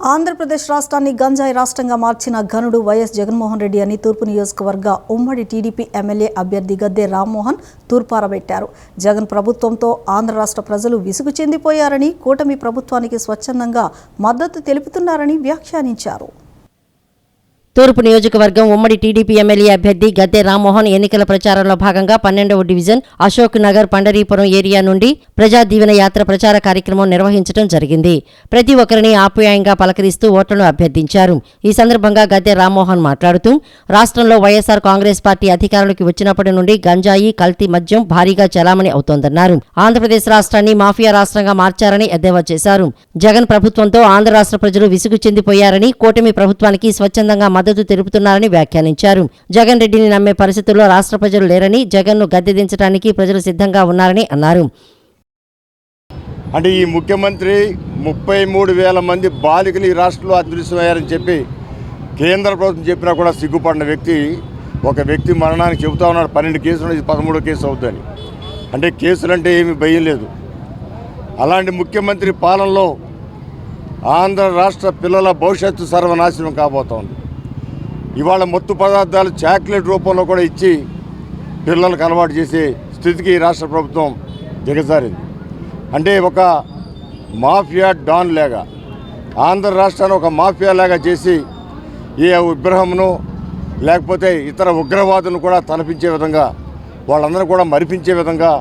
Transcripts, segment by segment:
ఆంధ్రప్రదేశ్ రాష్ట్రాన్ని గంజాయి రాష్ట్రంగా మార్చిన ఘనుడు వైఎస్ జగన్మోహన్ రెడ్డి అని తూర్పు నియోజకవర్గ ఉమ్మడి టీడీపీ ఎమ్మెల్యే అభ్యర్థి గద్దె రామ్మోహన్ తూర్పారబెట్టారు. జగన్ ప్రభుత్వంతో ఆంధ్ర రాష్ట్ర ప్రజలు విసుగు చెందిపోయారని కూటమి ప్రభుత్వానికి స్వచ్ఛందంగా మద్దతు తెలుపుతున్నారని వ్యాఖ్యానించారు. తూర్పు నియోజకవర్గం ఉమ్మడి టీడీపీ ఎమ్మెల్యే అభ్యర్థి గద్దె రామ్మోహన్ ఎన్నికల ప్రచారంలో భాగంగా పన్నెండవ డివిజన్ అశోక్ నగర్ పండరీపురం ఏరియా నుండి ప్రజా దీవెన యాత్ర ప్రచార కార్యక్రమం నిర్వహించడం జరిగింది. ప్రతి ఒక్కరిని ఆప్యాయంగా పలకరిస్తూ ఓట్లను అభ్యర్థించారు. ఈ సందర్భంగా గద్దె రామ్మోహన్ మాట్లాడుతూ రాష్ట్రంలో వైఎస్ఆర్ కాంగ్రెస్ పార్టీ అధికారంలోకి వచ్చినప్పటి నుండి గంజాయి కల్తీ మద్యం భారీగా చలామణి అవుతోందన్నారు. ఆంధ్రప్రదేశ్ రాష్ట్రాన్ని మాఫియా రాష్ట్రంగా మార్చారని ఎద్దేవా చేశారు. జగన్ ప్రభుత్వంతో ఆంధ్ర రాష్ట్ర ప్రజలు విసుగు చెందిపోయారని కూటమి ప్రభుత్వానికి స్వచ్ఛందంగా మద్దతు తెలుపుతున్నారని వ్యాఖ్యానించారు. జగన్ రెడ్డిని నమ్మే పరిస్థితుల్లో రాష్ట్ర ప్రజలు లేరని జగన్ను గద్దెదించడానికి ప్రజలు సిద్ధంగా ఉన్నారని అన్నారు. అంటే ఈ ముఖ్యమంత్రి ముప్పై మూడు వేల మంది బాలికలు ఈ రాష్ట్రంలో అదృశ్యమయ్యారని చెప్పి కేంద్ర ప్రభుత్వం చెప్పినా కూడా సిగ్గుపడిన వ్యక్తి ఒక వ్యక్తి మరణానికి చెబుతా ఉన్నాడు. పన్నెండు కేసులు ఇది పదమూడో కేసు అవుతుంది అంటే కేసులు అంటే ఏమీ భయం లేదు. అలాంటి ముఖ్యమంత్రి పాలనలో ఆంధ్ర రాష్ట్ర పిల్లల భవిష్యత్తు సర్వనాశనం కాబోతోంది. ఇవాళ మత్తు పదార్థాలు చాక్లెట్ రూపంలో కూడా ఇచ్చి పిల్లలకు అలవాటు చేసే స్థితికి రాష్ట్ర ప్రభుత్వం దిగజారింది. అంటే ఒక మాఫియా డాన్ లాగా ఆంధ్ర రాష్ట్రాన్ని ఒక మాఫియా లాగా చేసి ఏ విగ్రహమును లేకపోతే ఇతర ఉగ్రవాదులను కూడా తలపించే విధంగా వాళ్ళందరూ కూడా మరిపించే విధంగా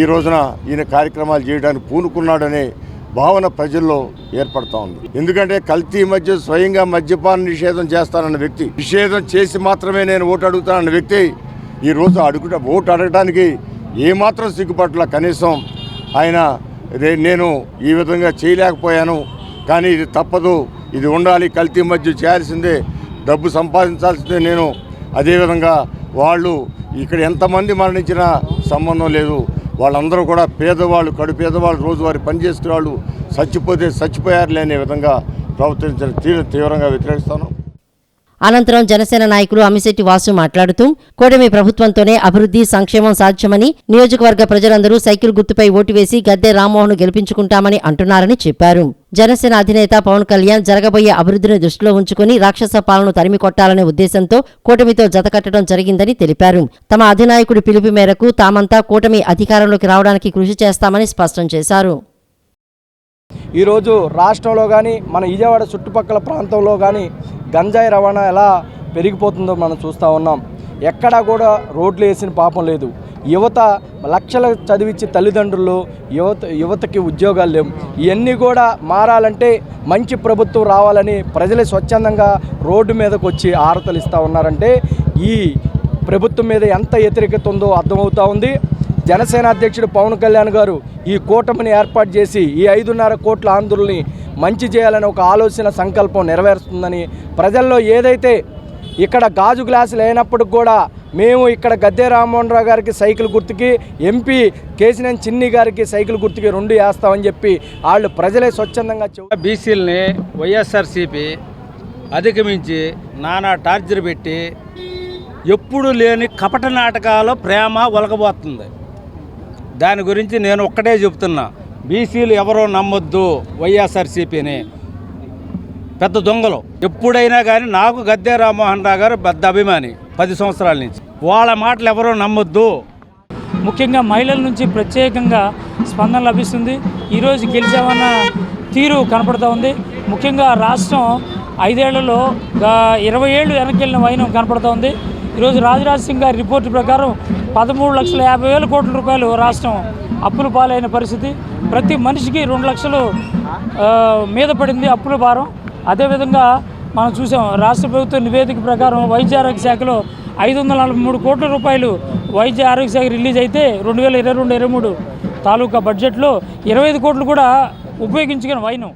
ఈ రోజున ఈయన కార్యక్రమాలు చేయడానికి పూనుకున్నాడనే భావన ప్రజల్లో ఏర్పడతా ఉంది. ఎందుకంటే కల్తీ మధ్య స్వయంగా మద్యపాన నిషేధం చేస్తానన్న వ్యక్తి నిషేధం చేసి మాత్రమే నేను ఓటు అడుగుతానన్న వ్యక్తి ఈ రోజు అడుగుట ఓటు అడగడానికి ఏమాత్రం సిగ్గుపట్ల కనీసం ఆయన నేను ఈ విధంగా చేయలేకపోయాను. కానీ ఇది తప్పదు ఇది ఉండాలి కల్తీ మధ్య చేయాల్సిందే డబ్బు సంపాదించాల్సిందే నేను. అదేవిధంగా వాళ్ళు ఇక్కడ ఎంతమంది మరణించినా సంబంధం లేదు. వాళ్ళందరూ కూడా పేదవాళ్ళు కడు పేదవాళ్ళు రోజువారి పని వాళ్ళు చచ్చిపోతే చచ్చిపోయారులే అనే విధంగా ప్రవర్తించిన తీవ్ర తీవ్రంగా వ్యతిరేకిస్తాను అనంతరం జనసేన నాయకులు అమిశెట్టి వాసు మాట్లాడుతూ కూటమి ప్రభుత్వంతోనే అభివృద్ధి సంక్షేమం సాధ్యమని నియోజకవర్గ ప్రజలందరూ సైకిల్ గుర్తుపై ఓటు వేసి గద్దె రామ్మోహన్ గెలిపించుకుంటామని అంటున్నారని చెప్పారు. జనసేన అధినేత పవన్ కళ్యాణ్ జరగబోయే అభివృద్ధిని దృష్టిలో ఉంచుకుని రాక్షస పాలన తరిమి కొట్టాలనే ఉద్దేశంతో కూటమితో జతకట్టడం జరిగిందని తెలిపారు. తమ అధినాయకుడి పిలుపు మేరకు తామంతా కూటమి అధికారంలోకి రావడానికి కృషి చేస్తామని స్పష్టం చేశారు. ఈరోజు రాష్ట్రంలో కానీ మన విజయవాడ చుట్టుపక్కల ప్రాంతంలో కానీ గంజాయి రవాణా ఎలా పెరిగిపోతుందో మనం చూస్తూ ఉన్నాం. ఎక్కడా కూడా రోడ్లు వేసిన పాపం లేదు. యువత లక్షల చదివించి తల్లిదండ్రులు యువత యువతకి ఉద్యోగాలు లేవు. ఇవన్నీ కూడా మారాలంటే మంచి ప్రభుత్వం రావాలని ప్రజలు స్వచ్ఛందంగా రోడ్డు మీదకు వచ్చి ఆరతలు ఇస్తూ ఉన్నారంటే ఈ ప్రభుత్వం మీద ఎంత వ్యతిరేకత ఉందో అర్థమవుతూ ఉంది. జనసేన అధ్యక్షుడు పవన్ కళ్యాణ్ గారు ఈ కూటమిని ఏర్పాటు చేసి ఈ ఐదున్నర కోట్ల ఆంధ్రుల్ని మంచి చేయాలని ఒక ఆలోచన సంకల్పం నెరవేరుస్తుందని ప్రజల్లో ఏదైతే ఇక్కడ గాజు గ్లాసు లేనప్పటికి కూడా మేము ఇక్కడ గద్దె రామ్మోహన్ రావు గారికి సైకిల్ గుర్తుకి ఎంపీ కేసినేని చిన్ని గారికి సైకిల్ గుర్తుకి రెండు వేస్తామని చెప్పి వాళ్ళు ప్రజలే స్వచ్ఛందంగా చెబుతారు బీసీలని వైఎస్ఆర్సీపీ అధిగమించి నానా టార్చర్ పెట్టి ఎప్పుడు లేని కపట నాటకాలు ప్రేమ ఒలగబోతుంది దాని గురించి నేను ఒక్కటే చెప్తున్నా. బీసీలు ఎవరో నమ్మొద్దు వైఎస్ఆర్సీపీని. పెద్ద దొంగలు. ఎప్పుడైనా కానీ నాకు గద్దె రామ్మోహన్ రావు గారు పెద్ద అభిమాని పది సంవత్సరాల నుంచి. వాళ్ళ మాటలు ఎవరో నమ్మొద్దు. ముఖ్యంగా మహిళల నుంచి ప్రత్యేకంగా స్పందన లభిస్తుంది. ఈరోజు గెలిచామన్న తీరు కనపడుతూ ఉంది. ముఖ్యంగా రాష్ట్రం ఐదేళ్ళలో ఇరవై ఏళ్ళు వెనక్కి వెళ్ళిన వైనం కనపడుతూ ఉంది. ఈరోజు రాజరాజ్ సింగ్ గారి రిపోర్టు ప్రకారం పదమూడు లక్షల యాభై వేల కోట్ల రూపాయలు రాష్ట్రం అప్పుల పాలైన పరిస్థితి. ప్రతి మనిషికి రెండు లక్షలు మీద పడింది అప్పుల భారం. అదేవిధంగా మనం చూసాం రాష్ట్ర ప్రభుత్వ నివేదిక ప్రకారం వైద్య ఆరోగ్య శాఖలో ఐదు వందల నలభై మూడు కోట్ల రూపాయలు వైద్య ఆరోగ్య శాఖ రిలీజ్ అయితే రెండు వేల ఇరవై రెండు ఇరవై మూడు తాలూకా బడ్జెట్లో ఇరవై ఐదు కోట్లు కూడా ఉపయోగించుకుని వైనం.